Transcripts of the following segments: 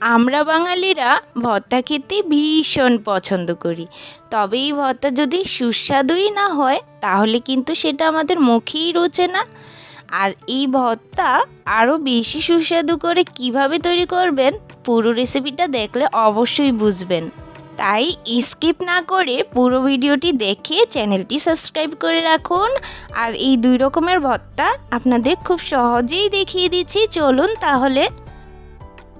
আমরা বাঙালিরা ভর্তা খেতে ভীষণ পছন্দ করি। তবে এই ভর্তা যদি সুস্বাদুই না হয়, তাহলে কিন্তু সেটা আমাদের মুখেই রোচে না। আর এই ভর্তা আরও বেশি সুস্বাদু করে কীভাবে তৈরি করবেন, পুরো রেসিপিটা দেখলে অবশ্যই বুঝবেন। তাই স্কিপ না করে পুরো ভিডিওটি দেখে চ্যানেলটি সাবস্ক্রাইব করে রাখুন। আর এই দুই রকমের ভর্তা আপনাদের খুব সহজেই দেখিয়ে দিচ্ছি। চলুন তাহলে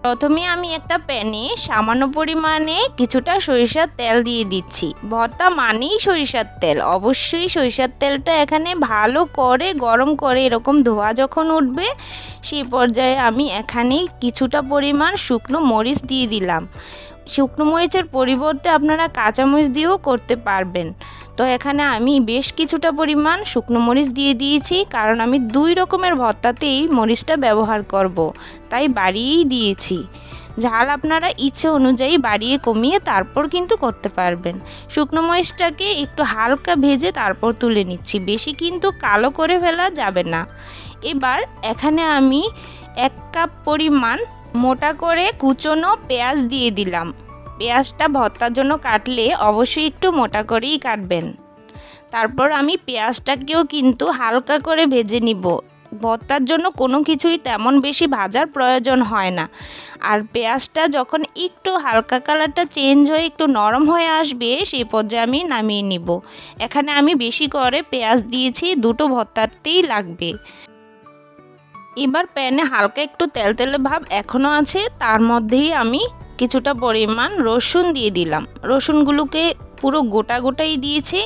প্রথমে আমি একটা প্যানে সামান্য পরিমাণে কিছুটা সরিষার তেল দিয়ে দিচ্ছি। ভর্তা মানেই সরিষার তেল। অবশ্যই সরিষার তেলটা এখানে ভালো করে, গরম করে এরকম ধোয়া যখন উঠবে, সেই পর্যায়ে আমি এখানে কিছুটা পরিমাণ শুকনো মরিচ দিয়ে দিলাম। শুকনো মরিচের পরিবর্তে আপনারা কাঁচামরিচ দিয়েও করতে পারবেন। তো এখানে আমি বেশ কিছুটা পরিমাণ শুকনো মরিচ দিয়ে দিয়েছি, কারণ আমি দুই রকমের ভর্তাতেই মরিচটা ব্যবহার করব। তাই বাড়িয়েই দিয়েছি। ঝাল আপনারা ইচ্ছে অনুযায়ী বাড়িয়ে কমিয়ে তারপর কিন্তু করতে পারবেন। শুকনো মরিচটাকে একটু হালকা ভেজে তারপর তুলে নিচ্ছি, বেশি কিন্তু কালো করে ফেলা যাবে না। এবার এখানে আমি এক কাপ পরিমাণ মোটা করে কুচনো পেঁয়াজ দিয়ে দিলাম। পেঁয়াজটা ভর্তার জন্য কাটলে অবশ্যই একটু মোটা করেই কাটবেন। তারপর আমি পেঁয়াজটাকেও কিন্তু হালকা করে ভেজে নিব। ভর্তার জন্য কোনো কিছুই তেমন বেশি ভাজার প্রয়োজন হয় না। আর পেঁয়াজটা যখন একটু হালকা কালারটা চেঞ্জ হয়ে একটু নরম হয়ে আসবে সেই পর্যায়ে আমি নামিয়ে নিব। এখানে আমি বেশি করে পেঁয়াজ দিয়েছি, দুটো ভর্তাতেই লাগবে। এবার প্যানে হালকা একটু তেল তেলে ভাব এখনও আছে, তার মধ্যেই আমি কিছুটা পরিমাণ রসুন দিয়ে দিলাম। রসুনগুলোকে পুরো গোটা গোটাই দিয়েছি।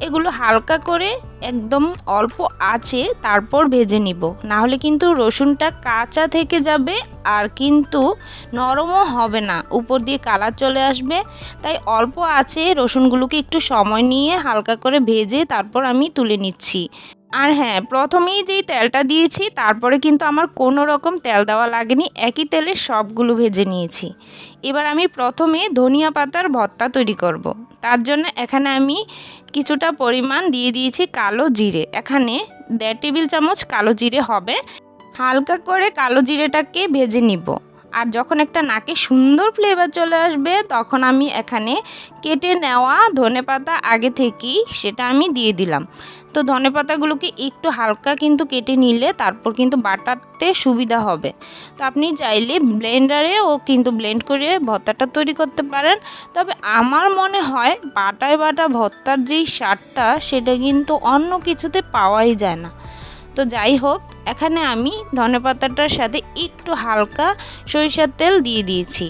এগুলো হালকা করে একদম অল্প আছে তারপর ভেজে নিব। না হলে কিন্তু রসুনটা কাঁচা থেকে যাবে আর কিন্তু নরমও হবে না। উপর দিয়ে কালার চলে আসবে। তাই অল্প আছে রসুনগুলোকে একটু সময় নিয়ে হালকা করে ভেজে তারপর আমি তুলে নিচ্ছি। আর হ্যাঁ প্রথমেই যেই তেলটা দিয়েছি, তারপরে কিন্তু আমার কোনো রকম তেল দেওয়া লাগেনি, একই তেলে সবগুলো ভেজে নিয়েছি। এবার আমি প্রথমে ধনিয়া পাতার ভর্তা তৈরি করব। তার জন্য এখানে আমি কিছুটা পরিমাণ দিয়ে দিয়েছি কালো জিরে। এখানে দেড় টেবিল চামচ কালো জিরে হবে। হালকা করে কালো জিরেটাকে ভেজে নিব। আর যখন একটা নাকে সুন্দর ফ্লেভার চলে আসবে, তখন আমি এখানে কেটে নেওয়া ধনে পাতা আগে থেকেই সেটা আমি দিয়ে দিলাম। তো ধনে পাতাগুলোকে একটু হালকা কিন্তু কেটে নিলে তারপর কিন্তু বাটাতে সুবিধা হবে। তো আপনি চাইলে ব্লেন্ডারেও কিন্তু ব্লেন্ড করে ভর্তাটা তৈরি করতে পারেন। তবে আমার মনে হয় বাটায় বাটা ভর্তার যেই স্বাদটা, সেটা কিন্তু অন্য কিছুতে পাওয়াই যায় না। তো যাই হোক, এখানে আমি ধনে পাতাটার সাথে একটু হালকা সরিষার তেল দিয়ে দিয়েছি।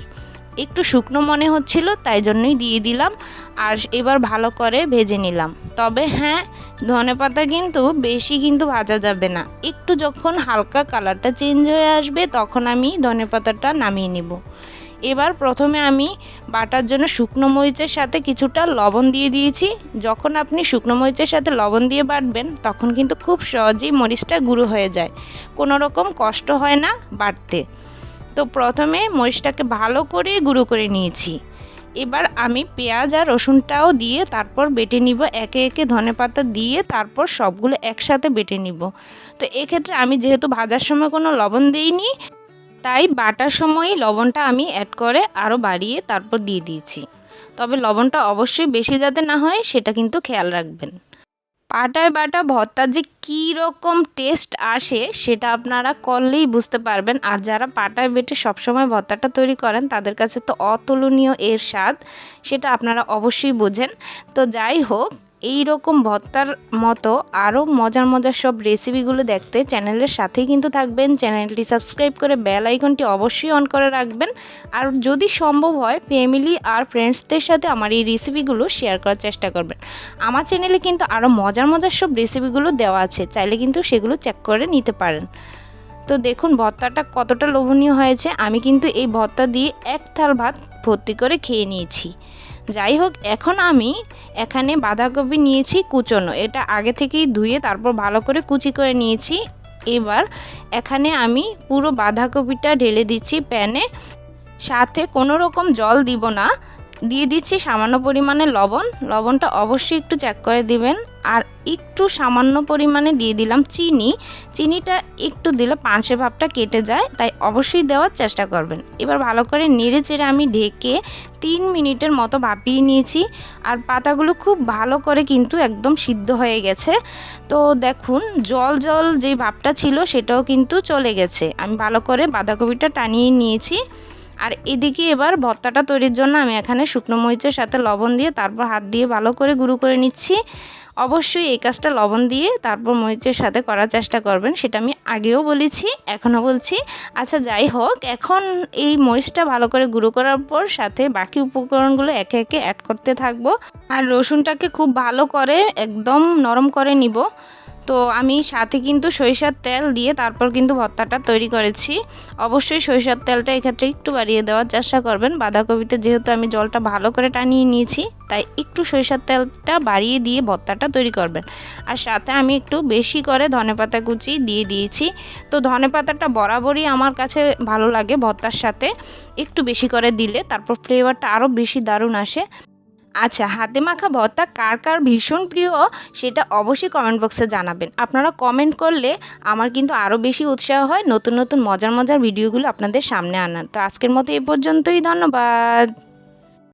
একটু শুকনো মনে হচ্ছিল, তাই জন্যই দিয়ে দিলাম। আর এবার ভালো করে ভেজে নিলাম। তবে হ্যাঁ ধনে পাতা কিন্তু বেশি কিন্তু ভাজা যাবে না। একটু যখন হালকা কালারটা চেঞ্জ হয়ে আসবে, তখন আমি ধনে পাতাটা নামিয়ে নিব। এবার প্রথমে আমি বাটার জন্য শুকনো মরিচের সাথে কিছুটা লবণ দিয়ে দিয়েছি। যখন আপনি শুকনো মরিচের সাথে লবণ দিয়ে বাটবেন, তখন কিন্তু খুব সহজেই মরিচটা গুঁড়ো হয়ে যায়। কোনো রকম কষ্ট হয় না বাটতে। তো প্রথমে মরিচটাকে ভালো করে গুঁড়ো করে নিয়েছি। এবার আমি পেঁয়াজ আর রসুনটাও দিয়ে তারপর বেটে নিব, একে একে ধনে পাতা দিয়ে তারপর সবগুলো একসাথে বেটে নিব। তো এক্ষেত্রে আমি যেহেতু ভাজার সময় কোনো লবণ দিইনি তাই বাটার সময়ই লবণটা আমি অ্যাড করে আরও বাড়িয়ে তারপর দিয়ে দিয়েছি। তবে লবণটা অবশ্যই বেশি যাতে না হয়, সেটা কিন্তু খেয়াল রাখবেন। পাটায় বাটা ভর্তার যে কী রকম টেস্ট আসে, সেটা আপনারা করলেই বুঝতে পারবেন। আর যারা পাটায় বেটে সবসময় ভর্তাটা তৈরি করেন, তাদের কাছে তো অতুলনীয় এর স্বাদ, সেটা আপনারা অবশ্যই বোঝেন। তো যাই হোক এই রকম ভর্তার মতো আরও মজার মজার সব রেসিপিগুলো দেখতে চ্যানেলের সাথেই কিন্তু থাকবেন। চ্যানেলটি সাবস্ক্রাইব করে বেল আইকনটি অবশ্যই অন করে রাখবেন। আর যদি সম্ভব হয় ফ্যামিলি আর ফ্রেন্ডসদের সাথে আমার এই রেসিপিগুলো শেয়ার করার চেষ্টা করবেন। আমার চ্যানেলে কিন্তু আরও মজার মজার সব রেসিপিগুলো দেওয়া আছে। চাইলে কিন্তু সেগুলো চেক করে নিতে পারেন। তো দেখুন, ভর্তাটা কতটা লোভনীয় হয়েছে। আমি কিন্তু এই ভর্তা দিয়ে এক থাল ভাত ভর্তি করে খেয়ে নিয়েছি। যাই হোক, এখন আমি এখানে বাঁধাকপি নিয়েছি কুচনো। এটা আগে থেকেই ধুয়ে তারপর ভালো করে কুচি করে নিয়েছি। এবার এখানে আমি পুরো বাঁধাকপিটা ঢেলে দিচ্ছি প্যানে। সাথে কোনো রকম জল দিব না। দিয়ে দিচ্ছি সামান্য পরিমাণে লবণ। লবণটা অবশ্যই একটু চেক করে দিবেন। আর একটু সামান্য পরিমাণে দিয়ে দিলাম চিনি। চিনিটা একটু দিলে পাঁচে ভাবটা কেটে যায়, তাই অবশ্যই দেওয়ার চেষ্টা করবেন। এবার ভালো করে নেড়ে চেড়ে আমি ঢেকে তিন মিনিটের মতো ভাপিয়ে নিয়েছি। আর পাতাগুলো খুব ভালো করে কিন্তু একদম সিদ্ধ হয়ে গেছে। তো দেখুন, জল জল যে ভাবটা ছিল সেটাও কিন্তু চলে গেছে। আমি ভালো করে বাঁধাকপিটা টানিয়ে নিয়েছি। আর এদিকে এবার ভর্তাটা তৈরির জন্য আমি এখানে শুকনো মরিচের সাথে লবণ দিয়ে তারপর হাত দিয়ে ভালো করে গুঁড়ো করে নিচ্ছি। অবশ্যই এই কাজটা লবণ দিয়ে তারপর মরিচের সাথে করার চেষ্টা করবেন, সেটা আমি আগেও বলেছি, এখনও বলছি। আচ্ছা যাই হোক, এখন এই মরিচটা ভালো করে গুঁড়ো করার পর সাথে বাকি উপকরণগুলো একে একে অ্যাড করতে থাকব। আর রসুনটাকে খুব ভালো করে একদম নরম করে নিব। তো আমি সাথে কিন্তু সরিষার তেল দিয়ে তারপর কিন্তু ভর্তাটা তৈরি করেছি। অবশ্যই সরিষার তেলটা এক্ষেত্রে একটু বাড়িয়ে দেওয়ার চেষ্টা করবেন। বাঁধাকপিতে যেহেতু আমি জলটা ভালো করে টানিয়ে নিয়েছি, তাই একটু সরিষার তেলটা বাড়িয়ে দিয়ে ভর্তাটা তৈরি করবেন। আর সাথে আমি একটু বেশি করে ধনেপাতা কুচি দিয়ে দিয়েছি। তো ধনেপাতাটা বরাবরই আমার কাছে ভালো লাগে ভর্তার সাথে। একটু বেশি করে দিলে তারপর ফ্লেভারটা আরও বেশি দারুণ আসে। আচ্ছা হাতে মাখা ভর্তা কার কার ভীষণ প্রিয় সেটা অবশ্যই কমেন্ট বক্সে জানাবেন। আপনারা কমেন্ট করলে আমার কিন্তু আরও বেশি উৎসাহ হয় নতুন নতুন, মজার মজার ভিডিওগুলো আপনাদের সামনে আনার। তো আজকের মতো এ পর্যন্তই, ধন্যবাদ।